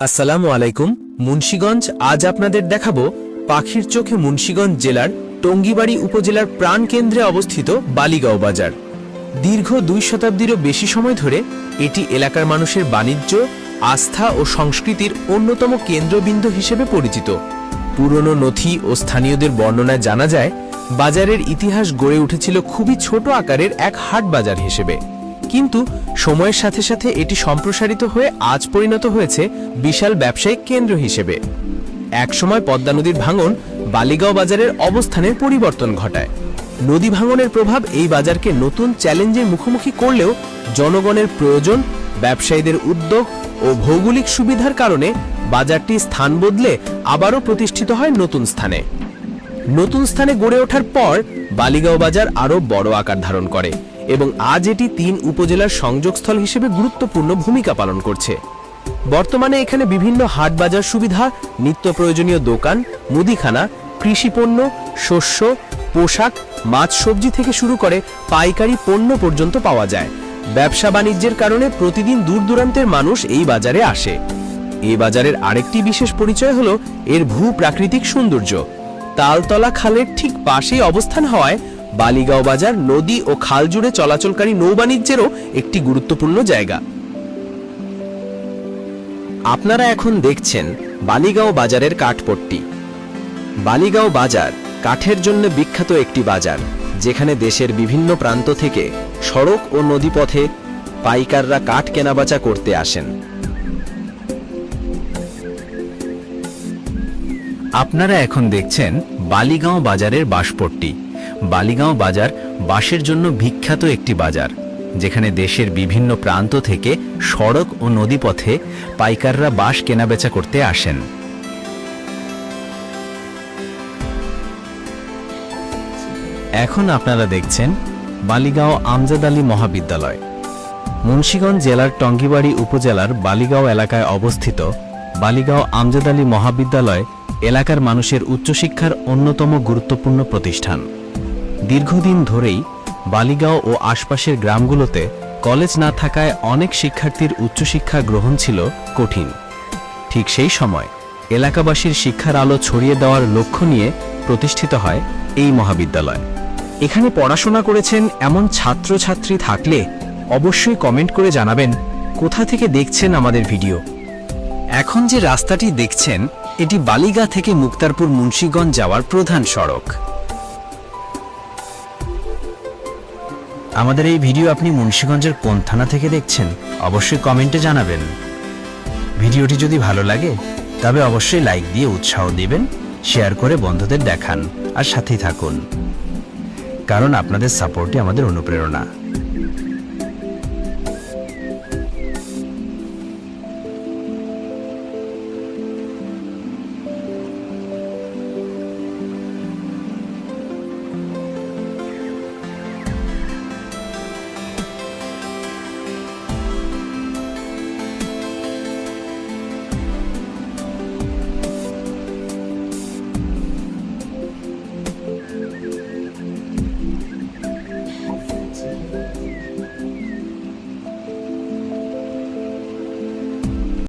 আসসালামু আলাইকুম, মুন্সীগঞ্জ, আজ আপনাদের দেখাবো পাখির চোখে মুন্সীগঞ্জ জেলার টঙ্গিবাড়ি উপজেলার প্রাণকেন্দ্রে অবস্থিত বালিগাঁও বাজার। দীর্ঘ দুই শতাব্দীরও বেশি সময় ধরে এটি এলাকার মানুষের বাণিজ্য, আস্থা ও সংস্কৃতির অন্যতম কেন্দ্রবিন্দু হিসেবে পরিচিত। পুরনো নথি ও স্থানীয়দের বর্ণনায় জানা যায়, বাজারের ইতিহাস গড়ে উঠেছিল খুবই ছোট আকারের এক হাট বাজার হিসেবে। কিন্তু সময়ের সাথে সাথে এটি সম্প্রসারিত হয়ে আজ পরিণত হয়েছে বিশাল ব্যবসায়িক কেন্দ্র হিসেবে। একসময় পদ্মা নদীর ভাঙন বালিগাঁও বাজারের অবস্থানের পরিবর্তন ঘটায়। নদী ভাঙনের প্রভাব এই বাজারকে নতুন চ্যালেঞ্জের মুখোমুখি করলেও জনগণের প্রয়োজন, ব্যবসায়ীদের উদ্যোগ ও ভৌগোলিক সুবিধার কারণে বাজারটি স্থান বদলে আবারও প্রতিষ্ঠিত হয় নতুন স্থানে। নতুন স্থানে গড়ে ওঠার পর বালিগাঁও বাজার আরও বড় আকার ধারণ করে। এবং আজ এটি তিন উপজেলার সংযোগস্থল হিসেবে গুরুত্বপূর্ণ ভূমিকা পালন করছে। বর্তমানে এখানে বিভিন্ন হাট বাজার সুবিধা, নিত্য প্রয়োজনীয় দোকান, মুদিখানা কৃষিপণ্য শস্য, পোশাক, মাছ সবজি থেকে শুরু করে পাইকারি পণ্য পর্যন্ত পাওয়া যায়। ব্যবসা বাণিজ্যের কারণে প্রতিদিন দূর দূরান্তের মানুষ এই বাজারে আসে। এই বাজারের আরেকটি বিশেষ পরিচয় হল এর ভূ প্রাকৃতিক সৌন্দর্য। তালতলা খালের ঠিক পাশেই অবস্থান হওয়ায় বালিগাঁও বাজার, নদী ও খাল জুড়ে চলাচলকারী নৌবাণিজ্যেরও একটি গুরুত্বপূর্ণ জায়গা। আপনারা এখন দেখছেন বালিগাঁও বাজারের কাঠপট্টি। বালিগাঁও বাজার কাঠের জন্য বিখ্যাত একটি বাজার, যেখানে দেশের বিভিন্ন প্রান্ত থেকে সড়ক ও নদীপথে পাইকাররা কাঠ কেনাবেচা করতে আসেন। আপনারা এখন দেখছেন বালিগাঁও বাজারের বাঁশপট্টি। বালিগাঁও বাজার বাঁশের জন্য বিখ্যাত একটি বাজার, যেখানে দেশের বিভিন্ন প্রান্ত থেকে সড়ক ও নদীপথে পাইকাররা বাঁশ কেনাবেচা করতে আসেন। এখন আপনারা দেখছেন বালিগাঁও আমজাদ আলী মহাবিদ্যালয়। মুন্সীগঞ্জ জেলার টঙ্গিবাড়ি উপজেলার বালিগাঁও এলাকায় অবস্থিত বালিগাঁও আমজাদ আলী মহাবিদ্যালয় এলাকার মানুষের উচ্চশিক্ষার অন্যতম গুরুত্বপূর্ণ প্রতিষ্ঠান। দীর্ঘদিন ধরেই বালিগাঁও ও আশপাশের গ্রামগুলোতে কলেজ না থাকায় অনেক শিক্ষার্থীর উচ্চশিক্ষা গ্রহণ ছিল কঠিন। ঠিক সেই সময় এলাকাবাসীর শিক্ষার আলো ছড়িয়ে দেওয়ার লক্ষ্য নিয়ে প্রতিষ্ঠিত হয় এই মহাবিদ্যালয়। এখানে পড়াশোনা করেছেন এমন ছাত্রছাত্রী থাকলে অবশ্যই কমেন্ট করে জানাবেন, কোথা থেকে দেখছেন আমাদের ভিডিও? এখন যে রাস্তাটি দেখছেন, এটি বালিগা থেকে মুক্তারপুর মুন্সীগঞ্জ যাওয়ার প্রধান সড়ক। আমাদের এই ভিডিও আপনি মুন্সীগঞ্জের কোন থানা থেকে দেখছেন, অবশ্যই কমেন্টে জানাবেন। ভিডিওটি যদি ভালো লাগে, তবে অবশ্যই লাইক দিয়ে উৎসাহ দিবেন, শেয়ার করে বন্ধুদের দেখান, আর সাথেই থাকুন। কারণ আপনাদের সাপোর্টই আমাদের অনুপ্রেরণা।